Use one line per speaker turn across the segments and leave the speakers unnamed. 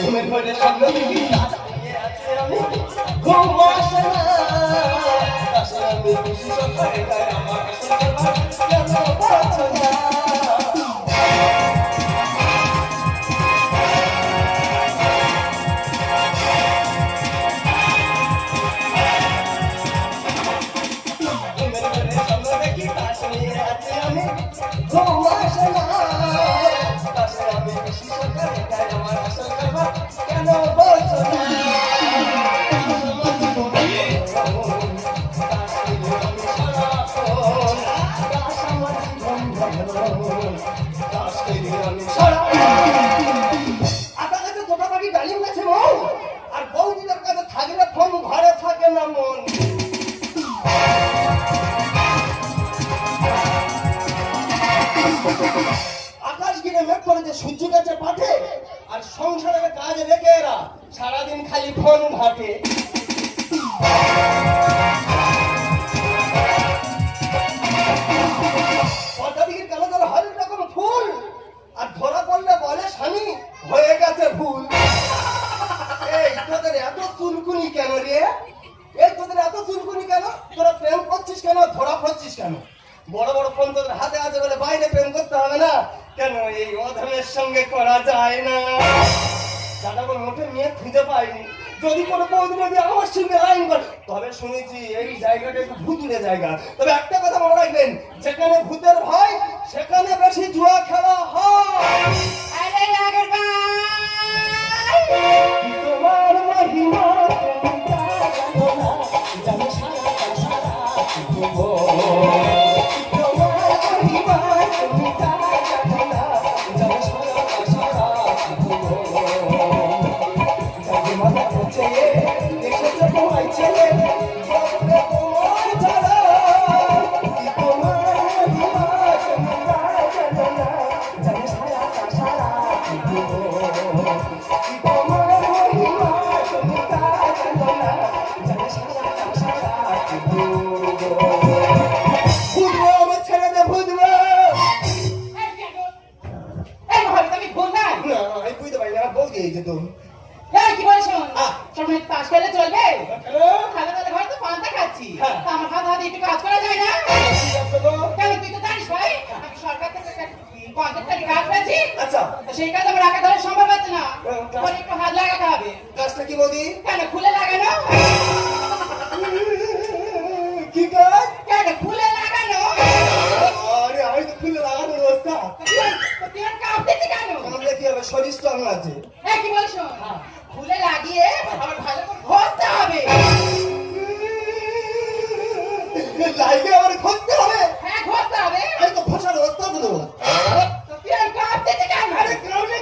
ঘুমের ঘরে স্বপ্ন কাজ রেখে এরা। সারাদিন খালি ফোন ঘাটে। এত চুলকুনি কেন রে? এই তোদের এত চুলকুনি কেন? তোরা প্রেম করছিস কেন? ধরা পড়ছিস কেন? বড় বড় ফোন তোদের হাতে আছে বলে বাইরে প্রেম করতে হবে না। কেন এই অধমের সঙ্গে করা যায় না? খুঁজে পাইনি। যদি কোনো বৌদি যদি আমার সঙ্গে আইন করে তবে শুনেছি এই জায়গাটা একটু ভূতুরে জায়গা। তবে একটা কথা মনে রাখবেন যেখানে ভূতের ভয় সেখানে বেশি জুয়া খেলা হয়। তোমার মহিমা জানো সারা সারা
এই কি। সময় পাশ করলে চলবে?
কেন
খালে খালে ঘরে তো পান্তা খাচ্ছি।
হ্যাঁ।
আমার হাত হাতে একটু কাজ করা যায় না?
তো?
কেন তুই তো জানিস ভাই আমি সরকার থেকে কন্ট্রাক্টারি কাজ পেয়েছি
আচ্ছা।
তো সেই কাজ আমার আগে ধরে সম্ভব হচ্ছে না।
হ্যাঁ,
একটু হাত লাগাতে হবে।
কাজটা কি বৌদি?
কেন খুলে লাগানো?
কি কাজ?
কেন খুলে লাগানো?
আরে আমি তো খুলে লাগানোর অবস্থা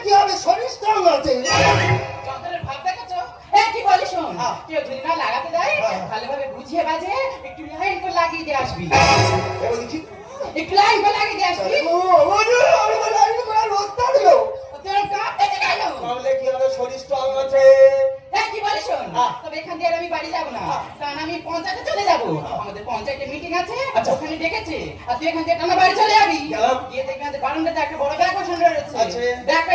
কি হবে শরীর স্ট্রং।
কেউ না লাগাতে দেয়। ভালোভাবে বুঝিয়ে বাজে একটু লাইন করে লাগিয়ে দিয়ে আসবি
শরীর স্ট্রং আছে হ্যাঁ। হ্যাঁ। আচ্ছা।
ওখানে ডেকেছে আর তুই এখান থেকে বাড়ি চলে যাবি। গিয়ে দেখবি আমাদের বারান্দাতে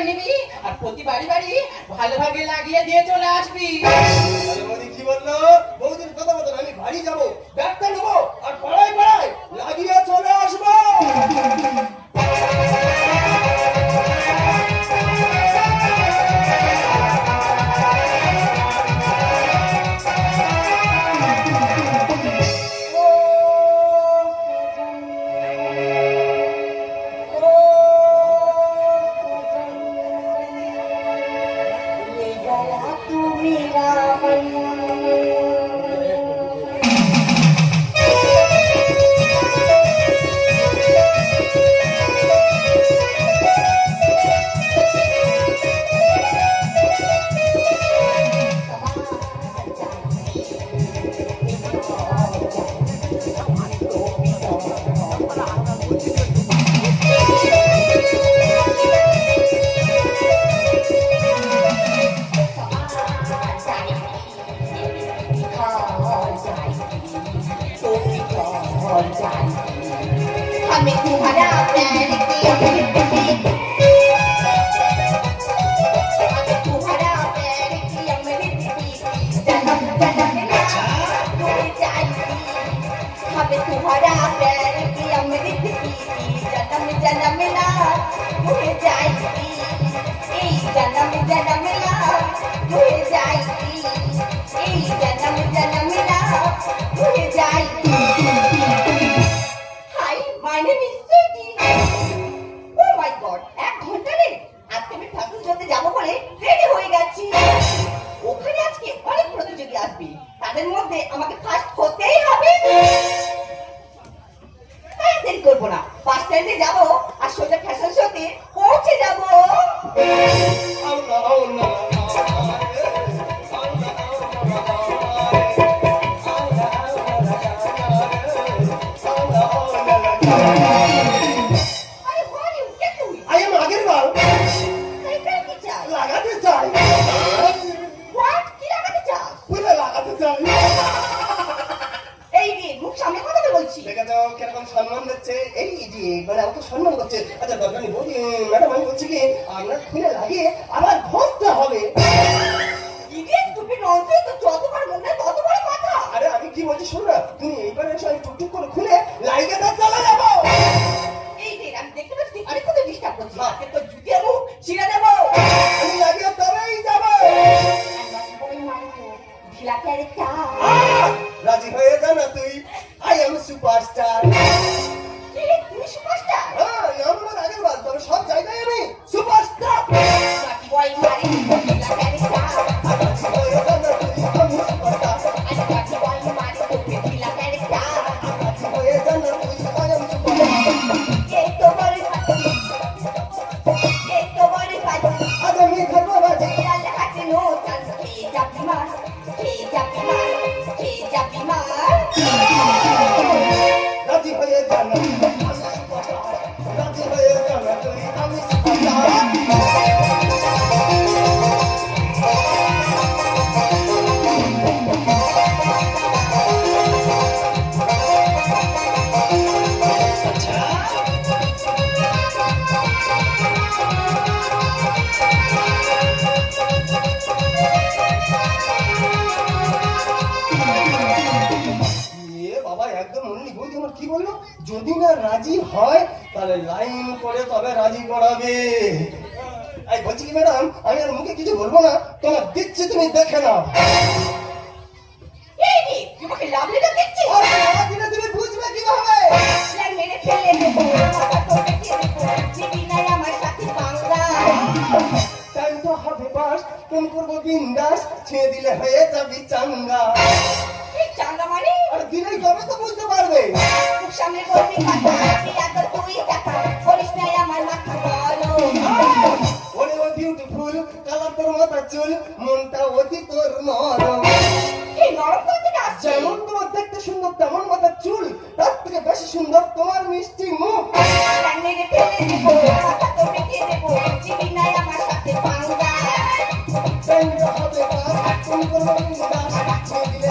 নিবি আর প্রতি বাড়ি বাড়ি ভালোভাবে লাগিয়ে দিয়ে চলে আসবি
কি বলল বৌদির কথা আমি বাড়ি যাব ব্যাগটা নেব আর পাড়ায় পাড়ায় লাগিয়ে চলে আসব।
ভুলে যাই এই
জানা মেলা મને આવું તો સોનું બધું છે અચ્છા ભગવાનની બોલી મેડમ મને પૂછી કે આમને ખુલે લાગી যদি না রাজি হয় তাহলে লাইন করে তবে রাজি করাবে। বলছি কি ম্যাডাম আমি আর মুখে কিছু বলব না তোমার দিচ্ছি তুমি দেখে ছেড়ে দিলে হয়ে যাবি চাঙ্গা। দিলেই তবে তো বুঝতে পারবে।
আমার
হ্যাঁ, দেখতে সুন্দর তেমন মাথা চুল তার থেকে সুন্দর তোমার মিষ্টি মুখ।
সাথে
পাঙ্গা। তুমি করবে দাস ছেড়ে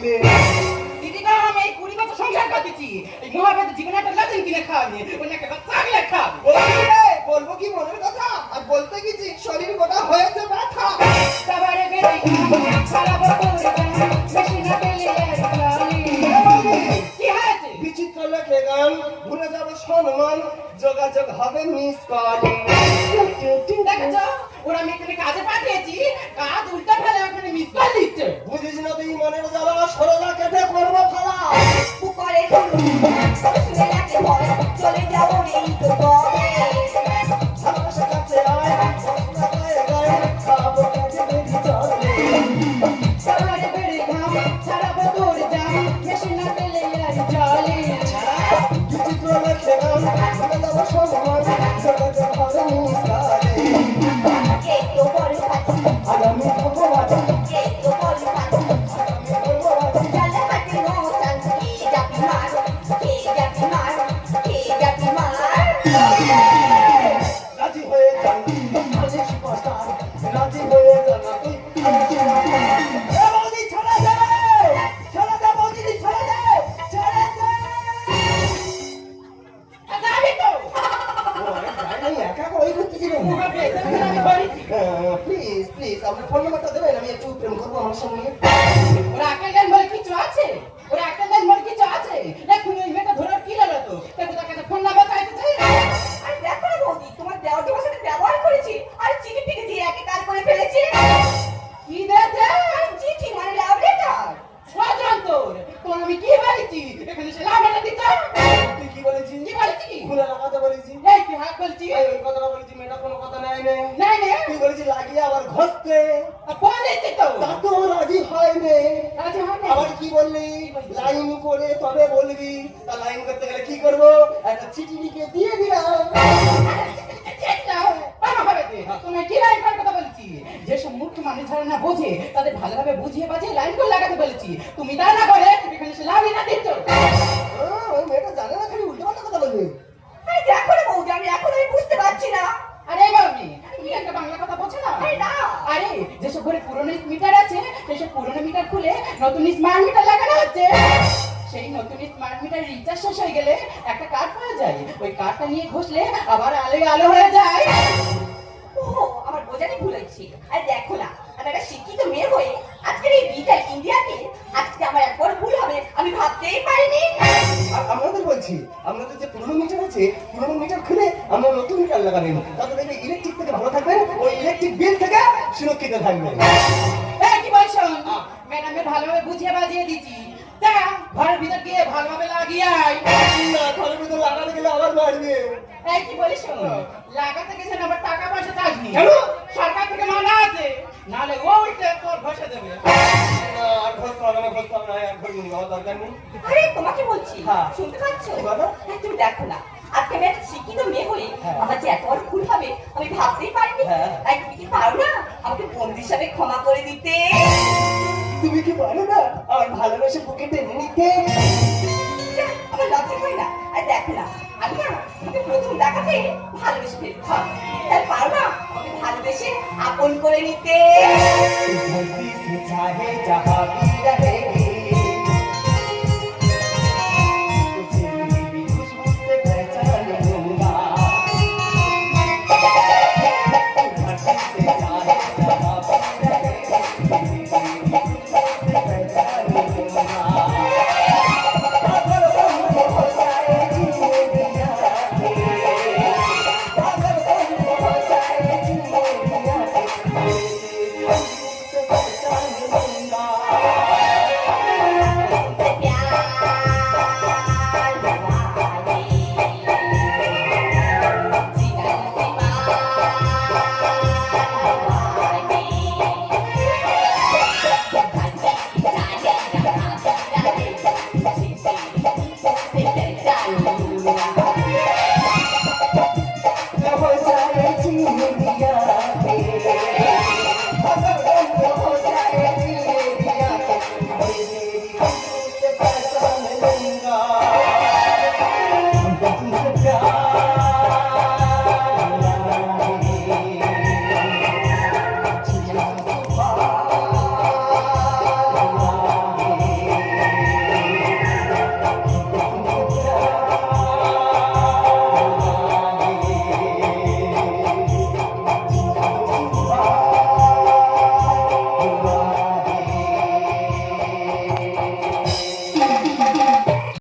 Yeah. লোকে গান ভুলে যাবে সম্মান যোগাযোগ হবে মিস কল
ওরা আমি এখানে কাজে পাঠিয়েছি। কাজ উল্টা ফেলে ওখানে মিস কল দিচ্ছে।
বুঝিস না তুই মনের জ্বালা সরলা কেটে করব খালা।
পুকুরে চলে
যাব Charlie. I'm হাতটা নিয়ে
ঘষলে আবার আলো আলো হয়ে যায়।
ও আমার বোঝানি ভুল হয়েছে আর দেখো না আমি একটা শিক্ষিত মেয়ে হয়ে আজকের এই ডিজিটাল ইন্ডিয়াতে আজকে আমার একবার ভুল হবে আমি ভাবতেই পারিনি।
আপনাদের বলছি আপনাদের যে পুরনো মিটার আছে পুরনো মিটার খুলে আমরা নতুন মিটার লাগাবেন। তাতে দেখবে ইলেকট্রিক থেকে ভালো থাকবে ওই ইলেকট্রিক বিল থেকে সুরক্ষিত
থাকবে। কি বলছো? ম্যাডামের ভালোভাবে বুঝিয়ে বাজিয়ে দিচ্ছি
তোমাকে বলছি শুনতে
বলো?
হ্যাঁ, না। আজকে আমি শিক্ষিত মেয়ে ভুল হবে আমি ভাবতেই পারিনি। তাই তুমি কি পারো না আমাকে বন্ধু হিসাবে ক্ষমা করে দিতে?
a la noche porque te viniste.